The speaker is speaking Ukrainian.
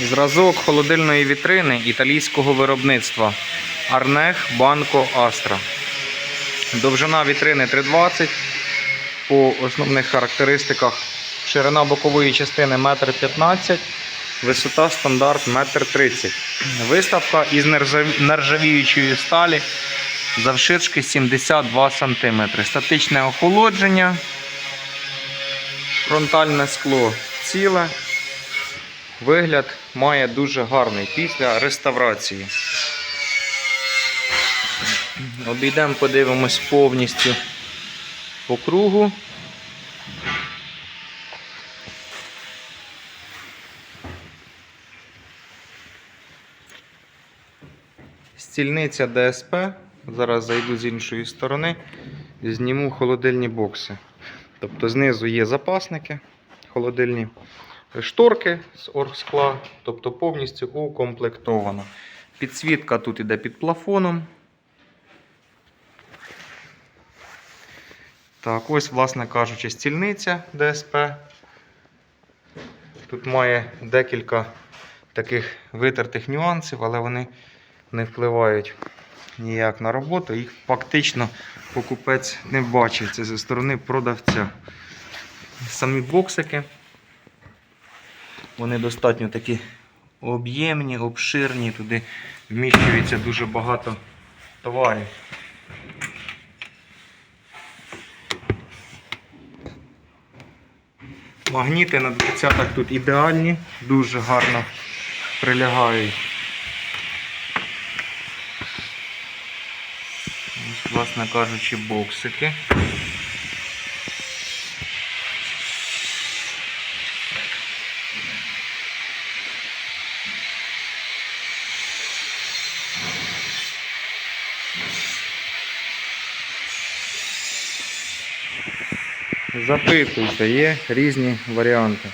Зразок холодильної вітрини італійського виробництва Арнех Банко Астра. Довжина вітрини 3,20. По основних характеристиках ширина бокової частини 1,15 м, висота стандарт 1,30 м. Виставка із нержавіючої сталі завширшки 72 см. Статичне охолодження. Фронтальне скло ціле. Вигляд має дуже гарний після реставрації. Обійдемо, подивимось повністю по кругу. Стільниця ДСП. Зараз зайду з іншої сторони, зніму холодильні бокси. Тобто знизу є запасники холодильні, шторки з оргскла, тобто повністю укомплектовано. Підсвітка тут іде під плафоном. Так, ось, власне кажучи, стільниця ДСП. Тут має декілька таких витертих нюансів, але вони не впливають ніяк на роботу. Їх фактично покупець не бачить. Це зі сторони продавця. Самі боксики. Вони достатньо такі об'ємні, обширні, туди вміщується дуже багато товарів. Магніти на дверцятах тут ідеальні, дуже гарно прилягають. Ось, власне кажучи, боксики. Запитуйте, є різні варіанти.